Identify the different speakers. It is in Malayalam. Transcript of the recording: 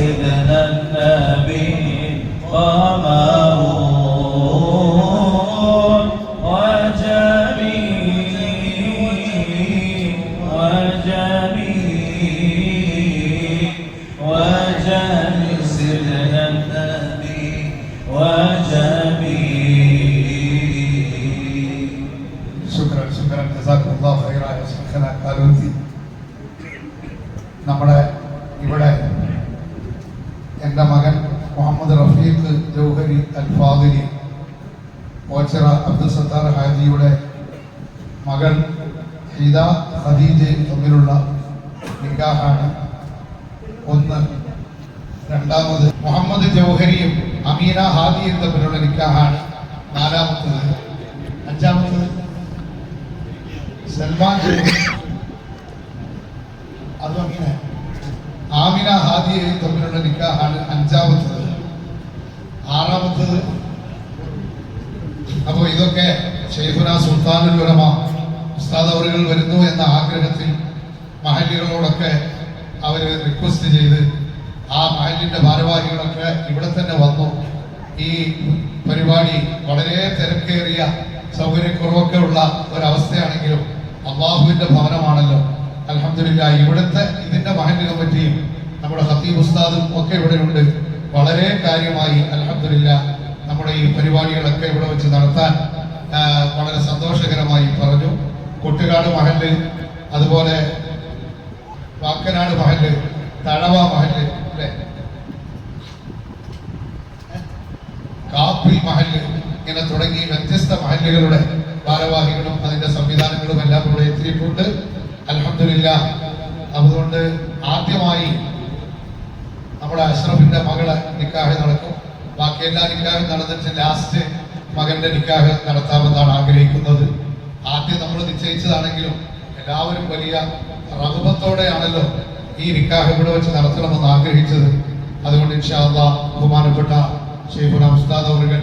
Speaker 1: سيدنا النبي ومارون وجميل وجميل وجميل سيدنا النبي وجميل
Speaker 2: ശുക്രൻ ശുക്രൻ ജസാഖുല്ലാ ഖൈറായ ശംഖന കാലൂത്തി നമ്മുടെ ഇവിടെ എന്റെ മകൻ മുഹമ്മദ് റഫീഖ് ജൗഹരി അൽ ഫാദിലി ഓച്ചിറ അബ്ദുൽ സത്താർ ഹാജിയുടെ മകൾ ഹിദ ഖദീജയും തമ്മിലുള്ള നിക്കാഹാണ്. ഒന്ന് രണ്ടാമത് മുഹമ്മദ് ജൗഹരിയും അമീന ഹാദിയും തമ്മിലുള്ള നിക്കാഹാണ്. നാലാമത്തത് അഞ്ചാമത്തത് സൽമാൻ അതും അങ്ങനെ. ആമിന ഹാദിയയും തമ്മിലുള്ള നിക്കാഹാണ് അഞ്ചാമത്തത് ആറാമത്തത് അപ്പോൾ ഇതൊക്കെ ഷെയ്ഫുന സുൽത്താനുൽ ഉലമ ഉസ്താദ് അവറുകൾ വരുന്നു എന്ന ആഗ്രഹത്തിൽ മഹല്ലികളോടൊക്കെ അവർ റിക്വസ്റ്റ് ചെയ്ത് ആ മഹല്ലിന്റെ ഭാരവാഹികളൊക്കെ ഇവിടെ തന്നെ വന്നു. ഈ പരിപാടി വളരെ തിരക്കേറിയ സൗകര്യക്കുറവൊക്കെ ഉള്ള ഒരവസ്ഥയാണെങ്കിലും അള്ളാഹുവിന്റെ ഭവനമാണല്ലോ. അലഹമില്ല ഇവിടുത്തെ ഇതിന്റെ മഹല്ല് കമ്മിറ്റിയും നമ്മുടെ ഹത്തീബ് ഉസ്താദും ഒക്കെ ഇവിടെയുണ്ട്. വളരെ കാര്യമായി അലഹമില്ല നമ്മുടെ ഈ പരിപാടികളൊക്കെ ഇവിടെ വെച്ച് നടത്താൻ വളരെ സന്തോഷകരമായി പറഞ്ഞു. കുട്ടികാട് മഹൽ അതുപോലെ വാക്കനാട് മഹൽ തഴവ മഹൽ അല്ലേ? കാപ്പി മഹല്ല് ഇങ്ങനെ തുടങ്ങി വ്യത്യസ്ത മഹല്ലുകളുടെ ഭാരവാഹികളും അതിന്റെ സംവിധാനങ്ങളും എല്ലാം ഇവിടെ എത്തിയിട്ടുണ്ട്. അലഹമില്ല അതുകൊണ്ട് ആദ്യമായി നമ്മുടെ അഷ്റഫിന്റെ മകളെ നിക്കാഹ് നടക്കും ബാക്കി നിക്കാഹും നടന്നിട്ട് ലാസ്റ്റ് മകന്റെ നിക്കാഹ് നടത്താമെന്നാണ് ആഗ്രഹിക്കുന്നത്. ആദ്യം നമ്മൾ നിശ്ചയിച്ചതാണെങ്കിലും എല്ലാവരും വലിയ റഹബത്തോടെയാണല്ലോ ഈ നിക്കാഹ് ഇവിടെ വെച്ച് നടത്തണമെന്ന് ആഗ്രഹിച്ചത്. അതുകൊണ്ട് ഇൻഷാ അള്ളാഹ് ബഹുമാനപ്പെട്ട ഷെയ്ഫുന ഉസ്താദ് അവർ